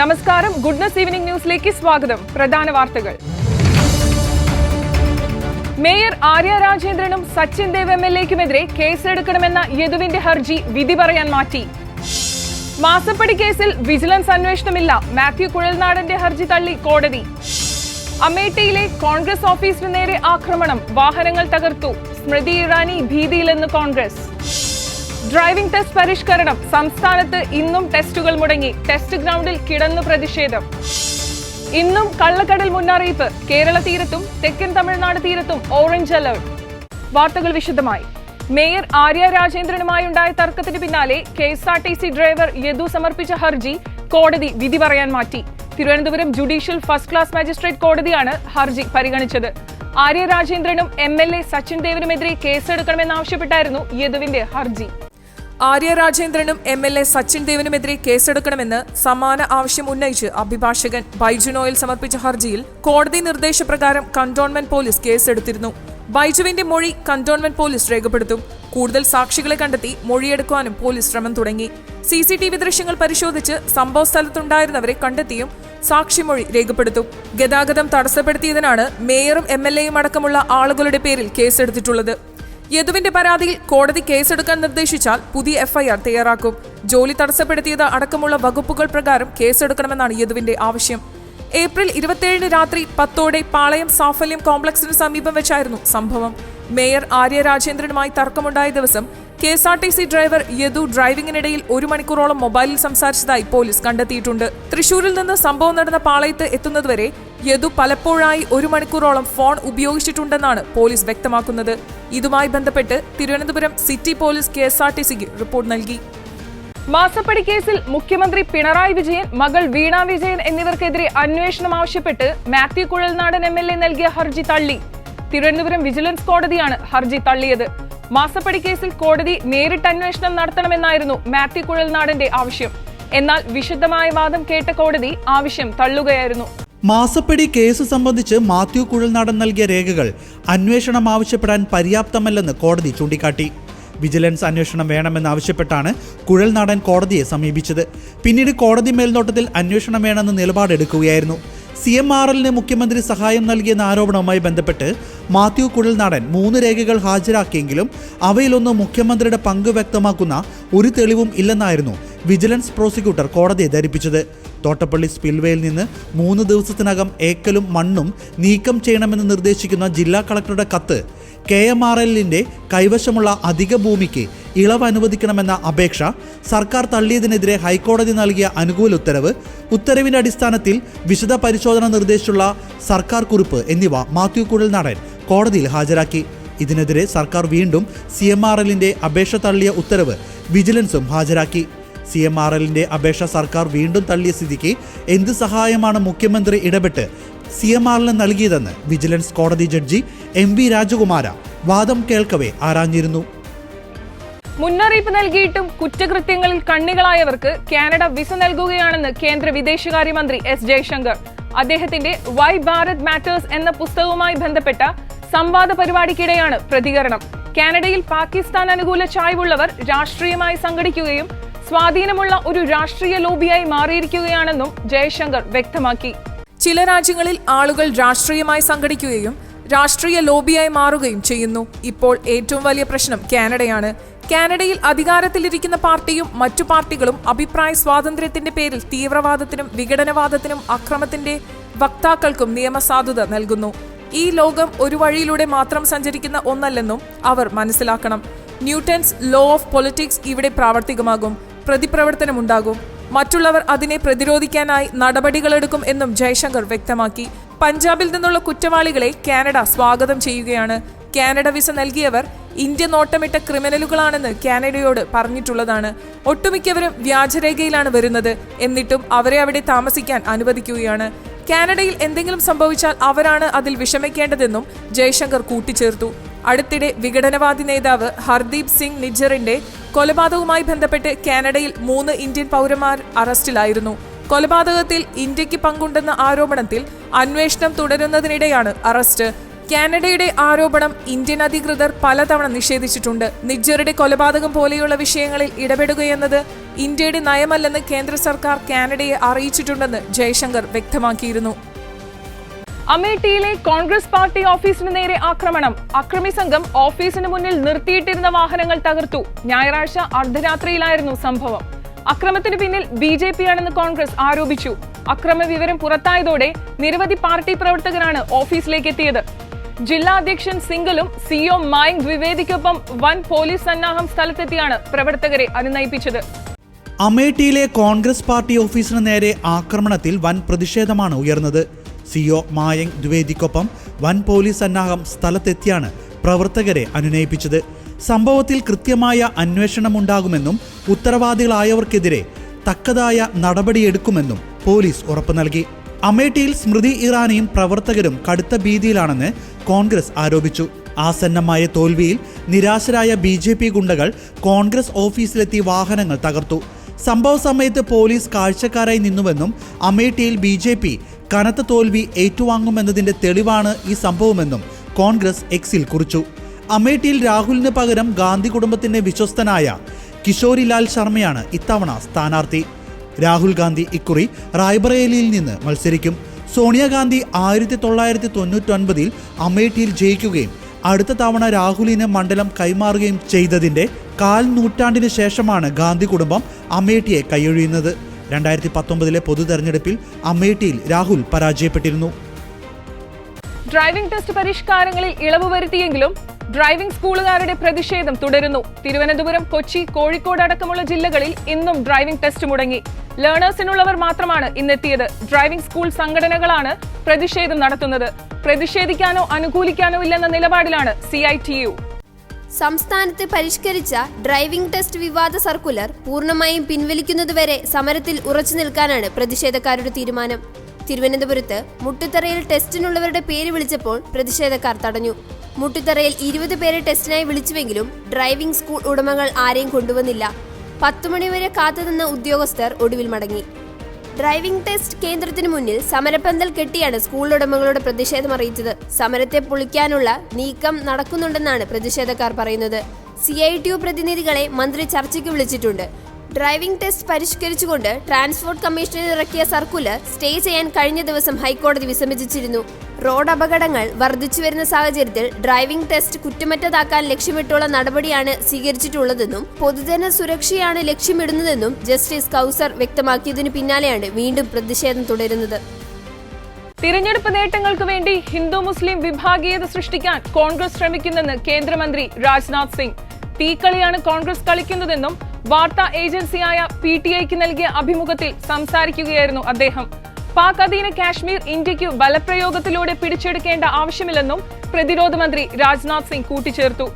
നമസ്കാരം. Goodness evening ന്യൂസിലേക്ക് സ്വാഗതം. പ്രധാന വാർത്തകൾ. മേയർ ആര്യ രാജേന്ദ്രനും സച്ചിൻ ദേവ് എം എൽ എക്കുമെതിരെ കേസെടുക്കണമെന്ന യദുവിന്റെ ഹർജി വിധി പറയാൻ മാറ്റി. മാസപ്പടി കേസിൽ വിജിലൻസ് അന്വേഷണമില്ല. മാത്യു കുഴൽനാടന്റെ ഹർജി തള്ളി കോടതി. അമേഠിയിലെ കോൺഗ്രസ് ഓഫീസിന് നേരെ ആക്രമണം. വാഹനങ്ങൾ തകർത്തു. സ്മൃതി ഇറാനി ഭീതിയിലെന്ന് കോൺഗ്രസ്. ഡ്രൈവിംഗ് ടെസ്റ്റ് പരിഷ്കരണം. സംസ്ഥാനത്ത് ഇന്നും ടെസ്റ്റുകൾ മുടങ്ങി. ടെസ്റ്റ് ഗ്രൗണ്ടിൽ കിടന്നു പ്രതിഷേധം. ഇന്നും കള്ളക്കടൽ മുന്നറിയിപ്പ്. കേരള തീരത്തും തെക്കൻ തമിഴ്നാട് തീരത്തും ഓറഞ്ച് അലർട്ട് വാർത്തകൾ വിശദമായി. മേയർ ആര്യ രാജേന്ദ്രനുമായി ഉണ്ടായ തർക്കത്തിന് പിന്നാലെ K S R T C driver Yadu സമർപ്പിച്ച ഹർജി കോടതി വിധി പറയാൻ മാറ്റി. Thiruvananthapuram judicial first class magistrate കോടതിയാണ് ഹർജി പരിഗണിച്ചത്. ആര്യ രാജേന്ദ്രനും എം എൽ എ സച്ചിൻ ദേവനുമെതിരെ കേസെടുക്കണമെന്നാവശ്യപ്പെട്ടായിരുന്നു യദുവിന്റെ ഹർജി. ആര്യ രാജേന്ദ്രനും എം എൽ എ സച്ചിൻ ദേവിനുമെതിരെ കേസെടുക്കണമെന്ന് സമാന ആവശ്യം ഉന്നയിച്ച് അഭിഭാഷകൻ ബൈജു നോയൽ സമർപ്പിച്ച ഹർജിയിൽ കോടതി നിർദ്ദേശപ്രകാരം കന്റോൺമെന്റ് പോലീസ് കേസെടുത്തിരുന്നു. ബൈജുവിന്റെ മൊഴി കന്റോൺമെന്റ് പോലീസ് രേഖപ്പെടുത്തും. കൂടുതൽ സാക്ഷികളെ കണ്ടെത്തി മൊഴിയെടുക്കാനും പോലീസ് ശ്രമം തുടങ്ങി. സി സി ടി വി ദൃശ്യങ്ങൾ പരിശോധിച്ച് സംഭവ സ്ഥലത്തുണ്ടായിരുന്നവരെ കണ്ടെത്തിയും സാക്ഷിമൊഴി രേഖപ്പെടുത്തും. ഗതാഗതം തടസ്സപ്പെടുത്തിയതിനാണ് മേയറും എം എൽ എയും അടക്കമുള്ള ആളുകളുടെ പേരിൽ കേസെടുത്തിട്ടുള്ളത്. യദുവിന്റെ പരാതിയിൽ കോടതി കേസെടുക്കാൻ നിർദ്ദേശിച്ചാൽ പുതിയ എഫ്ഐആർ തയ്യാറാക്കും. ജോലി തടസ്സപ്പെടുത്തിയത് അടക്കമുള്ള വകുപ്പുകൾ പ്രകാരം കേസെടുക്കണമെന്നാണ് യദുവിന്റെ ആവശ്യം. ഏപ്രിൽ ഇരുപത്തിയേഴിന് രാത്രി പത്തോടെ പാളയം സാഫല്യം കോംപ്ലക്സിന് സമീപം വെച്ചായിരുന്നു സംഭവം. മേയർ ആര്യ രാജേന്ദ്രനുമായി തർക്കമുണ്ടായ ദിവസം K S R T C driver Yadu ഡ്രൈവിംഗിനിടയിൽ ഒരു മണിക്കൂറോളം മൊബൈലിൽ സംസാരിച്ചതായി പോലീസ് കണ്ടെത്തിയിട്ടുണ്ട്. തൃശൂരിൽ നിന്ന് സംഭവം നടന്ന പാളയത്ത് എത്തുന്നതുവരെ യദു പലപ്പോഴായി ഒരു മണിക്കൂറോളം ഫോൺ ഉപയോഗിച്ചിട്ടുണ്ടെന്നാണ് പോലീസ് വ്യക്തമാക്കുന്നത്. ഇതുമായി ബന്ധപ്പെട്ട് Thiruvananthapuram city police K S R T സിക്ക് റിപ്പോർട്ട് നൽകി. മാസപ്പടി കേസിൽ മുഖ്യമന്ത്രി പിണറായി വിജയൻ മകൾ വീണ വിജയൻ എന്നിവർക്കെതിരെ അന്വേഷണം ആവശ്യപ്പെട്ട് Mathew Kuzhalnadan M L A നൽകിയ ഹർജി തള്ളി. തിരുവനന്തപുരം വിജിലൻസ് കോടതിയാണ് ഹർജി തള്ളിയത്. മാസപ്പടി കേസിൽ കോടതി നേരിട്ട് അന്വേഷണം നടത്തണമെന്നായിരുന്നു മാത്യു കുഴൽനാടന്റെ ആവശ്യം. എന്നാൽ വിശദമായ വാദം കേട്ട കോടതി ആവശ്യം തള്ളുകയായിരുന്നു. മാസപ്പടി കേസ് സംബന്ധിച്ച് മാത്യു കുഴൽനാടൻ നൽകിയ രേഖകൾ അന്വേഷണം ആവശ്യപ്പെടാൻ പര്യാപ്തമല്ലെന്ന് കോടതി ചൂണ്ടിക്കാട്ടി. വിജിലൻസ് അന്വേഷണം വേണമെന്നാവശ്യപ്പെട്ടാണ് കുഴൽനാടൻ കോടതിയെ സമീപിച്ചത്. പിന്നീട് കോടതി മേൽനോട്ടത്തിൽ അന്വേഷണം വേണമെന്ന് നിലപാടെടുക്കുകയായിരുന്നു സി എം ആർ എല്ലിന് മുഖ്യമന്ത്രി സഹായം നൽകിയെന്ന ആരോപണവുമായി ബന്ധപ്പെട്ട് മാത്യു കുഴൽനാടൻ മൂന്ന് രേഖകൾ ഹാജരാക്കിയെങ്കിലും അവയിലൊന്നും മുഖ്യമന്ത്രിയുടെ പങ്ക് വ്യക്തമാക്കുന്ന ഒരു തെളിവും ഇല്ലെന്നായിരുന്നു വിജിലൻസ് പ്രോസിക്യൂട്ടർ കോടതിയെ ധരിപ്പിച്ചത്. തോട്ടപ്പള്ളി സ്പിൽവേയിൽ നിന്ന് മൂന്ന് ദിവസത്തിനകം ഏക്കലും മണ്ണും നീക്കം ചെയ്യണമെന്ന് നിർദ്ദേശിക്കുന്ന ജില്ലാ കളക്ടറുടെ കത്ത് കെ എം ആർ എല്ലിന്റെ കൈവശമുള്ള അധിക ഭൂമിക്ക് ഇളവ് അനുവദിക്കണമെന്ന അപേക്ഷ സർക്കാർ തള്ളിയതിനെതിരെ ഹൈക്കോടതി നൽകിയ അനുകൂല ഉത്തരവ് ഉത്തരവിന്റെ അടിസ്ഥാനത്തിൽ വിശദ പരിശോധന നിർദ്ദേശിച്ചുള്ള സർക്കാർ കുറിപ്പ് എന്നിവ മാത്യു കുഴൽ നടൻ കോടതിയിൽ ഹാജരാക്കി. ഇതിനെതിരെ സർക്കാർ വീണ്ടും സി എം ആർ എല്ലിന്റെ അപേക്ഷ തള്ളിയ ഉത്തരവ് വിജിലൻസും ഹാജരാക്കി. സി എം ആർ എല്ലിന്റെ അപേക്ഷ സർക്കാർ വീണ്ടും തള്ളിയ സ്ഥിതിക്ക് എന്ത് സഹായമാണ് മുഖ്യമന്ത്രി ഇടപെട്ട് സി എം ആറിന് നൽകിയതെന്ന് വിജിലൻസ് കോടതി ജഡ്ജി എം വി രാജകുമാര വാദം കേൾക്കവേ ആരാഞ്ഞിരുന്നു. മുന്നറിയിപ്പ് നൽകിയിട്ടും കുറ്റകൃത്യങ്ങളിൽ കണ്ണികളായവർക്ക് കാനഡ വിസ നൽകുകയാണെന്ന് കേന്ദ്ര വിദേശകാര്യമന്ത്രി എസ് ജയശങ്കർ. അദ്ദേഹത്തിന്റെ വൈ ഭാരത് മാറ്റേഴ്സ് എന്ന പുസ്തകവുമായി ബന്ധപ്പെട്ട സംവാദ പരിപാടിക്കിടെയാണ് പ്രതികരണം. കാനഡയിൽ പാകിസ്ഥാൻ അനുകൂല ചായ്വുള്ളവർ രാഷ്ട്രീയമായി സംഘടിക്കുകയും സ്വാധീനമുള്ള ഒരു രാഷ്ട്രീയ ലോബിയായി മാറിയിരിക്കുകയാണെന്നും ജയശങ്കർ വ്യക്തമാക്കി. ചില രാജ്യങ്ങളിൽ ആളുകൾ രാഷ്ട്രീയമായി സംഘടിക്കുകയും രാഷ്ട്രീയ ലോബിയായി മാറുകയും ചെയ്യുന്നു. ഇപ്പോൾ ഏറ്റവും വലിയ പ്രശ്നം കാനഡയാണ്. കാനഡയിൽ അധികാരത്തിലിരിക്കുന്ന പാർട്ടിയും മറ്റു പാർട്ടികളും അഭിപ്രായ സ്വാതന്ത്ര്യത്തിന്റെ പേരിൽ തീവ്രവാദത്തിനും വിഘടനവാദത്തിനും അക്രമത്തിന്റെ വക്താക്കൾക്കും നിയമസാധുത നൽകുന്നു. ഈ ലോകം ഒരു വഴിയിലൂടെ മാത്രം സഞ്ചരിക്കുന്ന ഒന്നല്ലെന്നും അവർ മനസ്സിലാക്കണം. ന്യൂട്ടൻസ് ലോ ഓഫ് പൊളിറ്റിക്സ് ഇവിടെ പ്രാവർത്തികമാകും. പ്രതിപ്രവർത്തനമുണ്ടാകും മറ്റുള്ളവർ അതിനെ പ്രതിരോധിക്കാനായി നടപടികളെടുക്കും എന്നും ജയശങ്കർ വ്യക്തമാക്കി. പഞ്ചാബിൽ നിന്നുള്ള കുറ്റവാളികളെ കാനഡ സ്വാഗതം ചെയ്യുകയാണ്. കാനഡ വിസ നൽകിയവർ ഇന്ത്യ നോട്ടമിട്ട ക്രിമിനലുകളാണെന്ന് കാനഡയോട് പറഞ്ഞിട്ടുള്ളതാണ്. ഒട്ടുമിക്കവരും വ്യാജരേഖയിലാണ് വരുന്നത്. എന്നിട്ടും അവരെ അവിടെ താമസിക്കാൻ അനുവദിക്കുകയാണ്. കാനഡയിൽ എന്തെങ്കിലും സംഭവിച്ചാൽ അവരാണ് അതിൽ വിഷമിക്കേണ്ടതെന്നും ജയശങ്കർ കൂട്ടിച്ചേർത്തു. അടുത്തിടെ വിഘടനവാദി നേതാവ് ഹർദീപ് സിംഗ് നിജ്ജറിന്റെ കൊലപാതകവുമായി ബന്ധപ്പെട്ട് കാനഡയിൽ മൂന്ന് ഇന്ത്യൻ പൗരന്മാർ അറസ്റ്റിലായിരുന്നു. കൊലപാതകത്തിൽ ഇന്ത്യയ്ക്ക് പങ്കുണ്ടെന്ന ആരോപണത്തിൽ അന്വേഷണം തുടരുന്നതിനിടെയാണ് അറസ്റ്റ്. കാനഡയുടെ ആരോപണം ഇന്ത്യൻ അധികൃതർ പലതവണ നിഷേധിച്ചിട്ടുണ്ട്. നിജ്ജറുടെ കൊലപാതകം പോലെയുള്ള വിഷയങ്ങളിൽ ഇടപെടുകയെന്നത് ഇന്ത്യയുടെ നയമല്ലെന്ന് കേന്ദ്ര സർക്കാർ കാനഡയെ അറിയിച്ചിട്ടുണ്ടെന്ന് ജയശങ്കർ വ്യക്തമാക്കിയിരുന്നു. അമേഠിയിലെ കോൺഗ്രസ് പാർട്ടി ഓഫീസിന് നേരെ ആക്രമണം. അക്രമി സംഘം ഓഫീസിന് മുന്നിൽ നിർത്തിയിട്ടിരുന്ന വാഹനങ്ങൾ തകർത്തു. ഞായറാഴ്ച അർദ്ധരാത്രിയിലായിരുന്നു സംഭവം. അക്രമത്തിന് പിന്നിൽ ബി ജെ പി ആണെന്ന് കോൺഗ്രസ് ആരോപിച്ചു. അക്രമ വിവരം പുറത്തായതോടെ നിരവധി പാർട്ടി പ്രവർത്തകരാണ് ഓഫീസിലേക്ക് എത്തിയത്. ജില്ലാ അധ്യക്ഷൻ സിംഗലും സിഒ മായങ് ദ്വിവേദിക്കൊപ്പം വൻ പോലീസ് സന്നാഹം സ്ഥലത്തെത്തിയാണ് പ്രവർത്തകരെ അനുനയിപ്പിച്ചത്. അമേഠിയിലെ കോൺഗ്രസ് പാർട്ടി ഓഫീസിന് നേരെ ആക്രമണത്തിൽ വൻ പ്രതിഷേധമാണ് ഉയർന്നത്. സിഒ മായങ് ദ്വേദിക്കൊപ്പം വൻ പോലീസ് സന്നാഹം സ്ഥലത്തെത്തിയാണ് പ്രവർത്തകരെ അനുനയിപ്പിച്ചത്. സംഭവത്തിൽ കൃത്യമായ അന്വേഷണമുണ്ടാകുമെന്നും ഉത്തരവാദികളായവർക്കെതിരെ തക്കതായ നടപടിയെടുക്കുമെന്നും പോലീസ് ഉറപ്പു നൽകി. അമേഠിയിൽ സ്മൃതി ഇറാനിയും പ്രവർത്തകരും കടുത്ത ഭീതിയിലാണെന്ന് കോൺഗ്രസ് ആരോപിച്ചു. ആസന്നമായ തോൽവിയിൽ നിരാശരായ ബി ഗുണ്ടകൾ കോൺഗ്രസ് ഓഫീസിലെത്തി വാഹനങ്ങൾ തകർത്തു. സംഭവ സമയത്ത് പോലീസ് കാഴ്ചക്കാരായി നിന്നുവെന്നും അമേഠിയിൽ ബി ജെ പി കനത്ത തോൽവി ഏറ്റുവാങ്ങുമെന്നതിന്റെ തെളിവാണ് ഈ സംഭവമെന്നും കോൺഗ്രസ് എക്സിൽ കുറിച്ചു. അമേഠിയിൽ രാഹുലിന് പകരം ഗാന്ധി കുടുംബത്തിന്റെ വിശ്വസ്തനായ കിഷോരിലാൽ ശർമ്മയാണ് ഇത്തവണ സ്ഥാനാർത്ഥി. രാഹുൽ ഗാന്ധി ഇക്കുറി റായ്ബറേലിയിൽ നിന്ന് മത്സരിക്കും. സോണിയാഗാന്ധി ആയിരത്തി തൊള്ളായിരത്തി തൊണ്ണൂറ്റൊൻപതിൽ അമേഠിയിൽ ജയിക്കുകയും അടുത്ത തവണ രാഹുലിന് മണ്ഡലം കൈമാറുകയും ചെയ്തതിന്റെ കാൽ നൂറ്റാണ്ടിന് ശേഷമാണ് ഗാന്ധി കുടുംബം അമേഠിയെ കൈയൊഴിയുന്നത്. രണ്ടായിരത്തി പത്തൊമ്പതിലെ പൊതു തെരഞ്ഞെടുപ്പിൽ അമേഠിയിൽ രാഹുൽ പരാജയപ്പെട്ടിരുന്നു. ഡ്രൈവിംഗ് ടെസ്റ്റ് പരിഷ്കാരങ്ങളിൽ ഇളവ് വരുത്തിയെങ്കിലും ഡ്രൈവിംഗ് സ്കൂളുകാരുടെ പ്രതിഷേധം തുടരുന്നു. തിരുവനന്തപുരം കൊച്ചി കോഴിക്കോട് അടക്കമുള്ള ജില്ലകളിൽ ഇന്നും ഡ്രൈവിംഗ് ടെസ്റ്റ് മുടങ്ങി. ലേണേഴ്സിനുള്ളവർ മാത്രമാണ് ഇന്നെത്തിയത്. ഡ്രൈവിംഗ് സ്കൂൾ സംഘടനകളാണ് പ്രതിഷേധം നടത്തുന്നത്. പ്രതിഷേധിക്കാനോ അനുകൂലിക്കാനോ ഇല്ലെന്ന നിലപാടിലാണ് സി ഐ ടി യു. സംസ്ഥാനത്ത് പരിഷ്കരിച്ച ഡ്രൈവിംഗ് ടെസ്റ്റ് വിവാദ സർക്കുലർ പൂർണമായും പിൻവലിക്കുന്നതുവരെ സമരത്തിൽ ഉറച്ചു നിൽക്കാനാണ് പ്രതിഷേധക്കാരുടെ തീരുമാനം. തിരുവനന്തപുരത്ത് മുട്ടുത്തറയിൽ ടെസ്റ്റിനുള്ളവരുടെ പേര് വിളിച്ചപ്പോൾ പ്രതിഷേധക്കാർ തടഞ്ഞു. മുട്ടുത്തറയിൽ ഇരുപത് പേരെ ടെസ്റ്റിനായി വിളിച്ചുവെങ്കിലും ഡ്രൈവിംഗ് സ്കൂൾ ഉടമകൾ ആരെയും കൊണ്ടുവന്നില്ല. പത്തു മണിവരെ കാത്തുനിന്ന ഉദ്യോഗസ്ഥർ ഒടുവിൽ മടങ്ങി. ഡ്രൈവിംഗ് ടെസ്റ്റ് കേന്ദ്രത്തിന് മുന്നിൽ സമരപ്പന്തൽ കെട്ടിയാണ് സ്കൂൾ ഉടമകളുടെ പ്രതിഷേധം അറിയിച്ചത്. സമരത്തെ പൊളിക്കാനുള്ള നീക്കം നടക്കുന്നുണ്ടെന്നാണ് പ്രതിഷേധക്കാർ പറയുന്നത്. സി ഐ ടി യു പ്രതിനിധികളെ മന്ത്രി ചർച്ചയ്ക്ക് വിളിച്ചിട്ടുണ്ട്. ഡ്രൈവിംഗ് ടെസ്റ്റ് പരിഷ്കരിച്ചുകൊണ്ട് ട്രാൻസ്പോർട്ട് കമ്മീഷനിൽ ഇറക്കിയ സർക്കുലർ സ്റ്റേ ചെയ്യാൻ കഴിഞ്ഞ ദിവസം ഹൈക്കോടതി വിസമ്മതിച്ചിരുന്നു. റോഡ് അപകടങ്ങൾ വർദ്ധിച്ചു വരുന്ന സാഹചര്യത്തിൽ ഡ്രൈവിംഗ് ടെസ്റ്റ് കുറ്റമറ്റതാക്കാൻ ലക്ഷ്യമിട്ടുള്ള നടപടിയാണ് സ്വീകരിച്ചിട്ടുള്ളതെന്നും പൊതുജന സുരക്ഷയാണ് ലക്ഷ്യമിടുന്നതെന്നും ജസ്റ്റിസ് കൗസർ വ്യക്തമാക്കിയതിനു പിന്നാലെയാണ് വീണ്ടും പ്രതിഷേധം തുടരുന്നത്. തിരഞ്ഞെടുപ്പ് നേട്ടങ്ങൾക്ക് വേണ്ടി ഹിന്ദു മുസ്ലിം വിഭാഗീയത സൃഷ്ടിക്കാൻ കോൺഗ്രസ് ശ്രമിക്കുന്നെന്ന് കേന്ദ്രമന്ത്രി രാജ്നാഥ് സിംഗ്. തീക്കളിയാണ് കോൺഗ്രസ് കളിക്കുന്നതെന്നും വാർത്താ ഏജൻസിയായ പി ടി ഐക്ക് നൽകിയ അഭിമുഖത്തിൽ സംസാരിക്കുകയായിരുന്നു അദ്ദേഹം. പാക് അധീന കാശ്മീർ ഇന്ത്യയ്ക്ക് ബലപ്രയോഗത്തിലൂടെ പിടിച്ചെടുക്കേണ്ട ആവശ്യമില്ലെന്നും പ്രതിരോധ മന്ത്രി രാജ്നാഥ് സിംഗ് കൂട്ടിച്ചേർത്തു.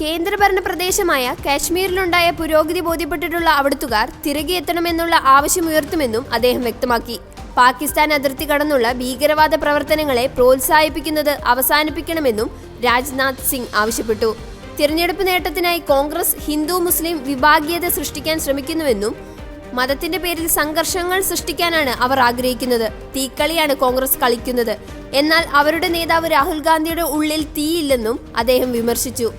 കേന്ദ്രഭരണ പ്രദേശമായ കാശ്മീരിലുണ്ടായ പുരോഗതി ബോധ്യപ്പെട്ടിട്ടുള്ള അവിടുത്തുകാർ തിരികെ എത്തണമെന്നുള്ള ആവശ്യമുയർത്തുമെന്നും അദ്ദേഹം വ്യക്തമാക്കി. പാകിസ്ഥാൻ അതിർത്തി കടന്നുള്ള ഭീകരവാദ പ്രവർത്തനങ്ങളെ പ്രോത്സാഹിപ്പിക്കുന്നത് അവസാനിപ്പിക്കണമെന്നും രാജ്നാഥ് സിംഗ് ആവശ്യപ്പെട്ടു. തിരഞ്ഞെടുപ്പ് നേട്ടത്തിനായി കോൺഗ്രസ് ഹിന്ദു മുസ്ലിം വിഭാഗീയത സൃഷ്ടിക്കാൻ ശ്രമിക്കുന്നുവെന്നും മതത്തിന്റെ പേരിൽ സംഘർഷങ്ങൾ സൃഷ്ടിക്കാനാണ് അവർ ആഗ്രഹിക്കുന്നത്. തീക്കളിയാണ് കോൺഗ്രസ് കളിക്കുന്നത്. എന്നാൽ അവരുടെ നേതാവ് രാഹുൽ ഗാന്ധിയുടെ ഉള്ളിൽ തീയില്ലെന്നും അദ്ദേഹം വിമർശിച്ചു.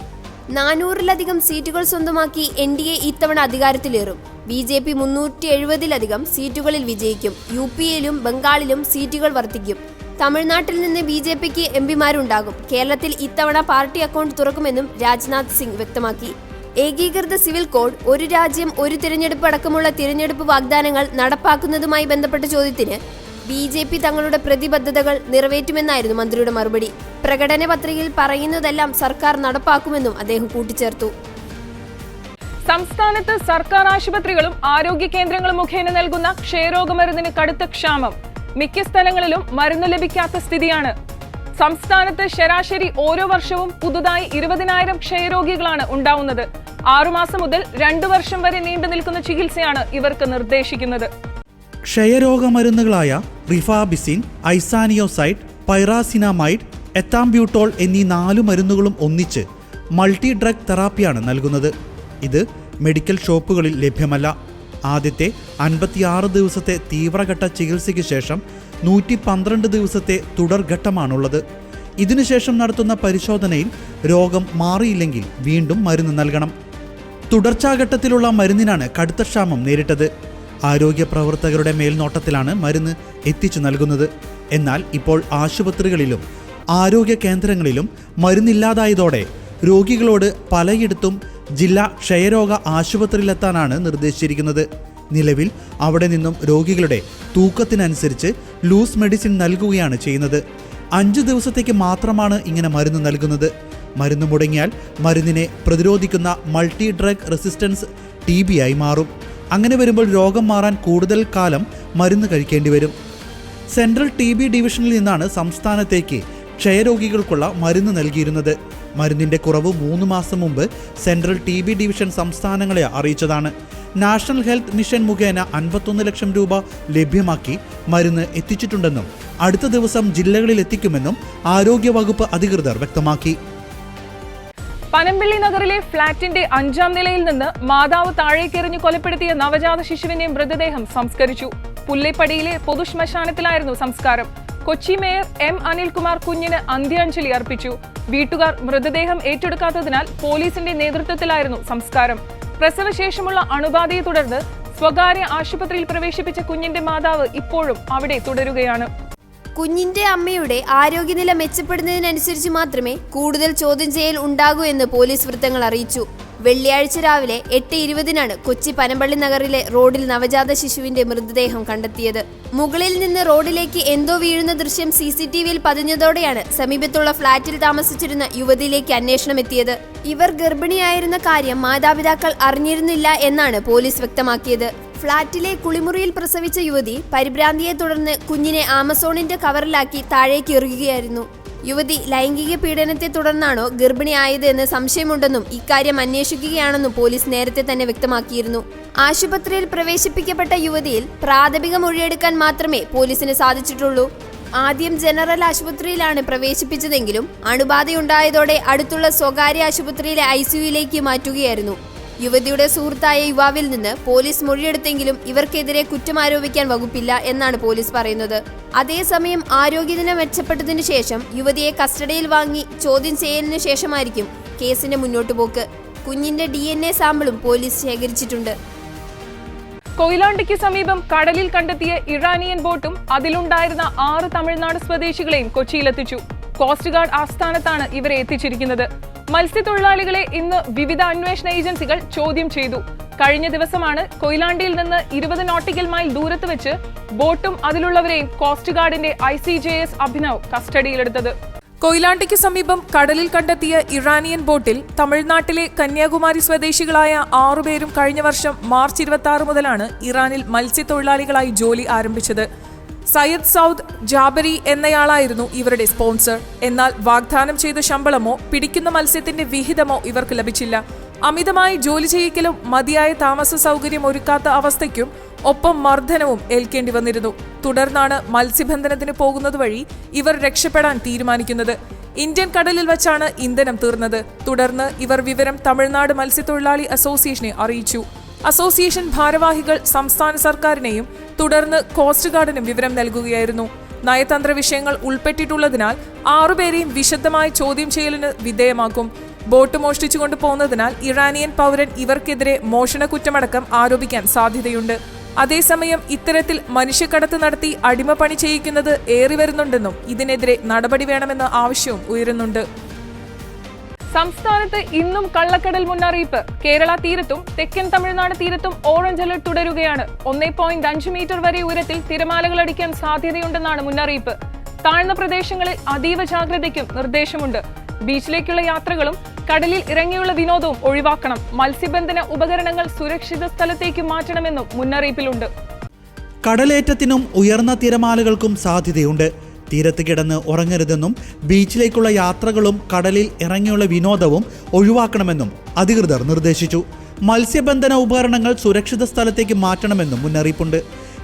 നാനൂറിലധികം സീറ്റുകൾ സ്വന്തമാക്കി എൻ ഡി എ ഇത്തവണ അധികാരത്തിലേറും. ബി ജെ പി മുന്നൂറ്റി എഴുപതിലധികം സീറ്റുകളിൽ വിജയിക്കും. യു പിയിലും ബംഗാളിലും സീറ്റുകൾ വർദ്ധിക്കും. തമിഴ്നാട്ടിൽ നിന്ന് ബി ജെ പിക്ക് എം പിമാരുണ്ടാകും. കേരളത്തിൽ ഇത്തവണ പാർട്ടി അക്കൗണ്ട് തുറക്കുമെന്നും രാജ്നാഥ് സിംഗ് വ്യക്തമാക്കി. ഏകീകൃത സിവിൽ കോഡ് ഒരു രാജ്യം ഒരു തിരഞ്ഞെടുപ്പ് അടക്കമുള്ള തിരഞ്ഞെടുപ്പ് വാഗ്ദാനങ്ങൾ നടപ്പാക്കുന്നതുമായി ബന്ധപ്പെട്ട ചോദ്യത്തിന് ബി ജെ പി തങ്ങളുടെ പ്രതിബദ്ധതകൾ നിറവേറ്റുമെന്നായിരുന്നു മന്ത്രിയുടെ മറുപടി. പ്രകടന പത്രികയിൽ പറയുന്നതെല്ലാം സർക്കാർ നടപ്പാക്കുമെന്നും അദ്ദേഹം കൂട്ടിച്ചേർത്തു. സംസ്ഥാനത്ത് സർക്കാർ ആശുപത്രികളും ആരോഗ്യ കേന്ദ്രങ്ങളും മുഖേന നൽകുന്ന ക്ഷയരോഗമരുന്നിന് കടുത്ത ക്ഷാമം. മിക്ക സ്ഥലങ്ങളിലും മരുന്ന് ലഭിക്കാത്ത സ്ഥിതിയാണ്. സംസ്ഥാനത്ത് ശരാശരി ഓരോ വർഷവും പുതുതായി ഇരുപതിനായിരം ക്ഷയരോഗികളാണ് ഉണ്ടാവുന്നത്. ആറുമാസം മുതൽ രണ്ടു വർഷം വരെ നീണ്ടു നിൽക്കുന്ന ചികിത്സയാണ് ഇവർക്ക് നിർദ്ദേശിക്കുന്നത്. ക്ഷയരോഗ മരുന്നുകളായ റിഫാബിസിൻ ഐസാനിയോസൈഡ് പൈറാസിനാമൈഡ് എത്താംബ്യൂട്ടോൾ എന്നീ നാലു മരുന്നുകളും ഒന്നിച്ച് മൾട്ടി ഡ്രഗ് തെറാപ്പിയാണ് നൽകുന്നത്. ഇത് മെഡിക്കൽ ഷോപ്പുകളിൽ ലഭ്യമല്ല. ആദ്യത്തെ അൻപത്തിയാറ് ദിവസത്തെ തീവ്രഘട്ട ചികിത്സയ്ക്ക് ശേഷം നൂറ്റി പന്ത്രണ്ട് ദിവസത്തെ തുടർഘട്ടമാണുള്ളത്. ഇതിനുശേഷം നടത്തുന്ന പരിശോധനയിൽ രോഗം മാറിയില്ലെങ്കിൽ വീണ്ടും മരുന്ന് നൽകണം. തുടർച്ചാഘട്ടത്തിലുള്ള മരുന്നിനാണ് കടുത്ത ക്ഷാമം നേരിട്ടത്. ആരോഗ്യ പ്രവർത്തകരുടെ മേൽനോട്ടത്തിലാണ് മരുന്ന് എത്തിച്ചു നൽകുന്നത്. എന്നാൽ ഇപ്പോൾ ആശുപത്രികളിലും ആരോഗ്യ കേന്ദ്രങ്ങളിലും മരുന്നില്ലാതായതോടെ രോഗികളോട് പലയിടത്തും ജില്ലാ ക്ഷയരോഗ ആശുപത്രിയിലെത്താനാണ് നിർദ്ദേശിച്ചിരിക്കുന്നത്. നിലവിൽ അവിടെ നിന്നും രോഗികളുടെ തൂക്കത്തിനനുസരിച്ച് ലൂസ് മെഡിസിൻ നൽകുകയാണ് ചെയ്യുന്നത്. അഞ്ചു ദിവസത്തേക്ക് മാത്രമാണ് ഇങ്ങനെ മരുന്ന് നൽകുന്നത്. മരുന്ന് മുടങ്ങിയാൽ മരുന്നിനെ പ്രതിരോധിക്കുന്ന multi drug resistance T B ആയി മാറും. അങ്ങനെ വരുമ്പോൾ രോഗം മാറാൻ കൂടുതൽ കാലം മരുന്ന് കഴിക്കേണ്ടി വരും. സെൻട്രൽ ടി ബി ഡിവിഷനിൽ നിന്നാണ് സംസ്ഥാനത്തേക്ക് ക്ഷയരോഗികൾക്കുള്ള മരുന്ന് നൽകിയിരുന്നത്. മരുന്നിന്റെ കുറവ് മൂന്ന് മാസം മുമ്പ് സെൻട്രൽ ടി ബി ഡിവിഷൻ സംസ്ഥാനങ്ങളെ അറിയിച്ചതാണ്. നാഷണൽ ഹെൽത്ത് മിഷൻ മുഖേന അൻപത്തൊന്ന് ലക്ഷം രൂപ ലഭ്യമാക്കി മരുന്ന് എത്തിച്ചിട്ടുണ്ടെന്നും അടുത്ത ദിവസം ജില്ലകളിൽ എത്തിക്കുമെന്നും ആരോഗ്യവകുപ്പ് അധികൃതർ വ്യക്തമാക്കി. പനമ്പിള്ളി നഗറിലെ ഫ്ളാറ്റിന്റെ അഞ്ചാം നിലയിൽ നിന്ന് മാതാവ് താഴേക്കെറിഞ്ഞു കൊലപ്പെടുത്തിയ നവജാത ശിശുവിന്റെ മൃതദേഹം സംസ്കരിച്ചു. പുല്ലേപ്പടിയിലെ പൊതുശ്മശാനത്തിലായിരുന്നു സംസ്കാരം. കൊച്ചി മേയർ എം അനിൽകുമാർ കുഞ്ഞിന് അന്ത്യാഞ്ജലി അർപ്പിച്ചു. വീട്ടുകാർ മൃതദേഹം ഏറ്റെടുക്കാത്തതിനാൽ പോലീസിന്റെ നേതൃത്വത്തിലായിരുന്നു സംസ്കാരം. പ്രസവശേഷമുള്ള അണുബാധയെ തുടർന്ന് സ്വകാര്യ ആശുപത്രിയിൽ പ്രവേശിപ്പിച്ച കുഞ്ഞിന്റെ മാതാവ് ഇപ്പോഴും അവിടെ തുടരുകയാണ്. കുഞ്ഞിന്റെ അമ്മയുടെ ആരോഗ്യനില മെച്ചപ്പെടുന്നതിനനുസരിച്ച് മാത്രമേ കൂടുതൽ ചോദ്യം ചെയ്യൽ ഉണ്ടാകൂ എന്ന് പോലീസ് വൃത്തങ്ങൾ അറിയിച്ചു. വെള്ളിയാഴ്ച രാവിലെ എട്ട് ഇരുപതിനാണ് കൊച്ചി പനമ്പള്ളി നഗറിലെ റോഡിൽ നവജാത ശിശുവിന്റെ മൃതദേഹം കണ്ടെത്തിയത്. മുകളിൽ നിന്ന് റോഡിലേക്ക് എന്തോ വീഴുന്ന ദൃശ്യം സി സി ടി വിയിൽ പതിഞ്ഞതോടെയാണ് സമീപത്തുള്ള ഫ്ളാറ്റിൽ താമസിച്ചിരുന്ന യുവതിയിലേക്ക് അന്വേഷണം എത്തിയത്. ഇവർ ഗർഭിണിയായിരുന്ന കാര്യം മാതാപിതാക്കൾ അറിഞ്ഞിരുന്നില്ല എന്നാണ് പോലീസ് വ്യക്തമാക്കിയത്. ഫ്ളാറ്റിലെ കുളിമുറിയിൽ പ്രസവിച്ച യുവതി പരിഭ്രാന്തിയെ തുടർന്ന് കുഞ്ഞിനെ ആമസോണിന്റെ കവറിലാക്കി താഴേക്ക് എറിയുകയായിരുന്നു. യുവതി ലൈംഗിക പീഡനത്തെ തുടർന്നാണോ ഗർഭിണിയായത് എന്ന് സംശയമുണ്ടെന്നും ഇക്കാര്യം അന്വേഷിക്കുകയാണെന്നും പോലീസ് നേരത്തെ തന്നെ വ്യക്തമാക്കിയിരുന്നു. ആശുപത്രിയിൽ പ്രവേശിപ്പിക്കപ്പെട്ട യുവതിയിൽ പ്രാഥമിക മൊഴിയെടുക്കാൻ മാത്രമേ പോലീസിന് സാധിച്ചിട്ടുള്ളൂ. ആദ്യം ജനറൽ ആശുപത്രിയിലാണ് പ്രവേശിപ്പിച്ചതെങ്കിലും അണുബാധയുണ്ടായതോടെ അടുത്തുള്ള സ്വകാര്യ ആശുപത്രിയിലെ ഐ മാറ്റുകയായിരുന്നു. യുവതിയുടെ സുഹൃത്തായ യുവാവിൽ നിന്ന് പോലീസ് മൊഴിയെടുത്തെങ്കിലും ഇവർക്കെതിരെ കുറ്റം ആരോപിക്കാൻ വകുപ്പില്ല എന്നാണ് പോലീസ് പറയുന്നത്. അതേസമയം ആരോഗ്യദിനം മെച്ചപ്പെട്ടതിനു ശേഷം യുവതിയെ കസ്റ്റഡിയിൽ വാങ്ങി ചോദ്യം ചെയ്യലിനു ശേഷമായിരിക്കും കേസിന്റെ മുന്നോട്ടു പോക്ക്. കുഞ്ഞിന്റെ ഡി എൻ എ സാമ്പിളും പോലീസ് ശേഖരിച്ചിട്ടുണ്ട്. കൊയിലാണ്ടിക്ക് സമീപം കടലിൽ കണ്ടെത്തിയ ഇറാനിയൻ ബോട്ടും അതിലുണ്ടായിരുന്ന ആറ് തമിഴ്നാട് സ്വദേശികളെയും കൊച്ചിയിലെത്തിച്ചു. കോസ്റ്റ് ഗാർഡ് ആസ്ഥാനത്താണ് ഇവരെ എത്തിച്ചിരിക്കുന്നത്. മത്സ്യത്തൊഴിലാളികളെ ഇന്ന് വിവിധ അന്വേഷണ ഏജൻസികൾ ചോദ്യം ചെയ്തു. കഴിഞ്ഞ ദിവസമാണ് കൊയിലാണ്ടിയിൽ നിന്ന് ഇരുപത് നോട്ടിക്കൽ മൈൽ ദൂരത്ത് വെച്ച് ബോട്ടും അതിലുള്ളവരെയും coast ഗാർഡിന്റെ I C J S Abhinav കസ്റ്റഡിയിലെടുത്തത്. കൊയിലാണ്ടിക്ക് സമീപം കടലിൽ കണ്ടെത്തിയ ഇറാനിയൻ ബോട്ടിൽ തമിഴ്നാട്ടിലെ കന്യാകുമാരി സ്വദേശികളായ ആറുപേരും കഴിഞ്ഞ വർഷം മാർച്ച് ഇരുപത്തി മുതലാണ് ഇറാനിൽ മത്സ്യത്തൊഴിലാളികളായി ജോലി ആരംഭിച്ചത്. സയ്യദ് സൗദ് ജാബരി എന്നയാളായിരുന്നു ഇവരുടെ സ്പോൺസർ എന്നാൽ വാഗ്ദാനം ചെയ്ത ശമ്പളമോ പിടിക്കുന്ന മത്സ്യത്തിന്റെ വിഹിതമോ ഇവർക്ക് ലഭിച്ചില്ല. അമിതമായി ജോലി ചെയ്യിക്കലും മതിയായ താമസ സൗകര്യം ഒരുക്കാത്ത അവസ്ഥയ്ക്കും ഒപ്പം മർദ്ദനവും ഏൽക്കേണ്ടി വന്നിരുന്നു. തുടർന്നാണ് മത്സ്യബന്ധനത്തിന് പോകുന്നത് വഴി ഇവർ രക്ഷപ്പെടാൻ തീരുമാനിക്കുന്നത്. ഇന്ത്യൻ കടലിൽ വച്ചാണ് ഇന്ധനം തീർന്നത്. തുടർന്ന് ഇവർ വിവരം തമിഴ്നാട് മത്സ്യത്തൊഴിലാളി അസോസിയേഷനെ അറിയിച്ചു. അസോസിയേഷൻ ഭാരവാഹികൾ സംസ്ഥാന സർക്കാരിനെയും തുടർന്ന് കോസ്റ്റ് ഗാർഡിനും വിവരം നൽകുകയായിരുന്നു. നയതന്ത്ര വിഷയങ്ങൾ ഉൾപ്പെട്ടിട്ടുള്ളതിനാൽ ആറുപേരെയും വിശദമായ ചോദ്യം ചെയ്യലിന് വിധേയമാക്കും. ബോട്ട് മോഷ്ടിച്ചുകൊണ്ട് പോകുന്നതിനാൽ ഇറാനിയൻ പൗരൻ ഇവർക്കെതിരെ മോഷണ കുറ്റമടക്കം ആരോപിക്കാൻ സാധ്യതയുണ്ട്. അതേസമയം ഇത്തരത്തിൽ മനുഷ്യക്കടത്ത് നടത്തി അടിമപ്പണി ചെയ്യിക്കുന്നത് ഏറി വരുന്നുണ്ടെന്നും ഇതിനെതിരെ നടപടി വേണമെന്ന ആവശ്യവും ഉയരുന്നുണ്ട്. സംസ്ഥാനത്ത് ഇന്നും കള്ളക്കടൽ മുന്നറിയിപ്പ്. കേരള തീരത്തും തെക്കൻ തമിഴ്നാട് തീരത്തും ഓറഞ്ച് അലർട്ട് തുടരുകയാണ്. ഒന്നേ പോയിന്റ് അഞ്ച് മീറ്റർ വരെ ഉയരത്തിൽ തിരമാലകൾ അടിക്കാൻ സാധ്യതയുണ്ടെന്നാണ് മുന്നറിയിപ്പ്. താഴ്ന്ന പ്രദേശങ്ങളിൽ അതീവ ജാഗ്രതയ്ക്കും നിർദ്ദേശമുണ്ട്. ബീച്ചിലേക്കുള്ള യാത്രകളും കടലിൽ ഇറങ്ങിയുള്ള വിനോദവും ഒഴിവാക്കണം. മത്സ്യബന്ധന ഉപകരണങ്ങൾ സുരക്ഷിത സ്ഥലത്തേക്ക് മാറ്റണമെന്നും മുന്നറിയിപ്പിലുണ്ട്. കടലേറ്റത്തിനും ഉയർന്ന തിരമാലകൾക്കും സാധ്യതയുണ്ട്. തീരത്ത് കിടന്ന് ഉറങ്ങരുതെന്നും ബീച്ചിലേക്കുള്ള യാത്രകളും കടലിൽ ഇറങ്ങിയുള്ള വിനോദവും ഒഴിവാക്കണമെന്നും അധികൃതർ നിർദ്ദേശിച്ചു. മത്സ്യബന്ധന ഉപകരണങ്ങൾ സുരക്ഷിത സ്ഥലത്തേക്ക് മാറ്റണമെന്നും മുന്നറിയിപ്പുണ്ട്.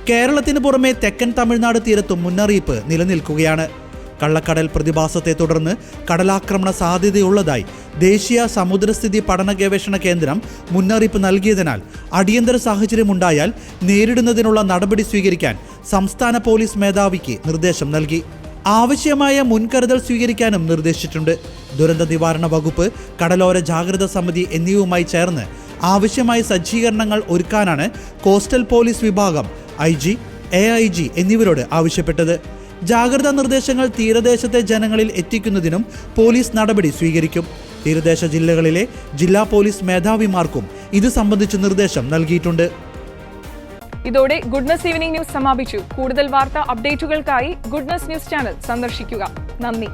കേരളത്തിന് പുറമെ തെക്കൻ തമിഴ്നാട് തീരത്തും മുന്നറിയിപ്പ് നിലനിൽക്കുകയാണ്. കള്ളക്കടൽ പ്രതിഭാസത്തെ തുടർന്ന് കടലാക്രമണ സാധ്യതയുള്ളതായി ദേശീയ സമുദ്രസ്ഥിതി പഠന ഗവേഷണ കേന്ദ്രം മുന്നറിയിപ്പ് നൽകിയതിനാൽ അടിയന്തര സാഹചര്യമുണ്ടായാൽ നേരിടുന്നതിനുള്ള നടപടി സ്വീകരിക്കാൻ സംസ്ഥാന പോലീസ് മേധാവിക്ക് നിർദ്ദേശം നൽകി. ആവശ്യമായ മുൻകരുതൽ സ്വീകരിക്കാനും നിർദ്ദേശിച്ചിട്ടുണ്ട്. ദുരന്ത നിവാരണ വകുപ്പ് കടലോര ജാഗ്രത സമിതി എന്നിവയുമായി ചേർന്ന് ആവശ്യമായ സജ്ജീകരണങ്ങൾ ഒരുക്കാനാണ് കോസ്റ്റൽ പോലീസ് വിഭാഗം I G A I G എന്നിവരോട് ആവശ്യപ്പെട്ടത്. ജാഗ്രതാ നിർദ്ദേശങ്ങൾ തീരദേശത്തെ ജനങ്ങളിൽ എത്തിക്കുന്നതിനും പോലീസ് നടപടി സ്വീകരിക്കും. തീരദേശ ജില്ലകളിലെ ജില്ലാ പോലീസ് മേധാവിമാർക്കും ഇത് സംബന്ധിച്ച് നിർദ്ദേശം നൽകിയിട്ടുണ്ട്. ഇതോടെ ഗുഡ്നസ് ഈവനിംഗ് ന്യൂസ് സമാപിച്ചു. കൂടുതൽ വാർത്താ അപ്ഡേറ്റുകൾക്കായി ഗുഡ്നസ് ന്യൂസ് ചാനൽ സന്ദർശിക്കുക. നന്ദി.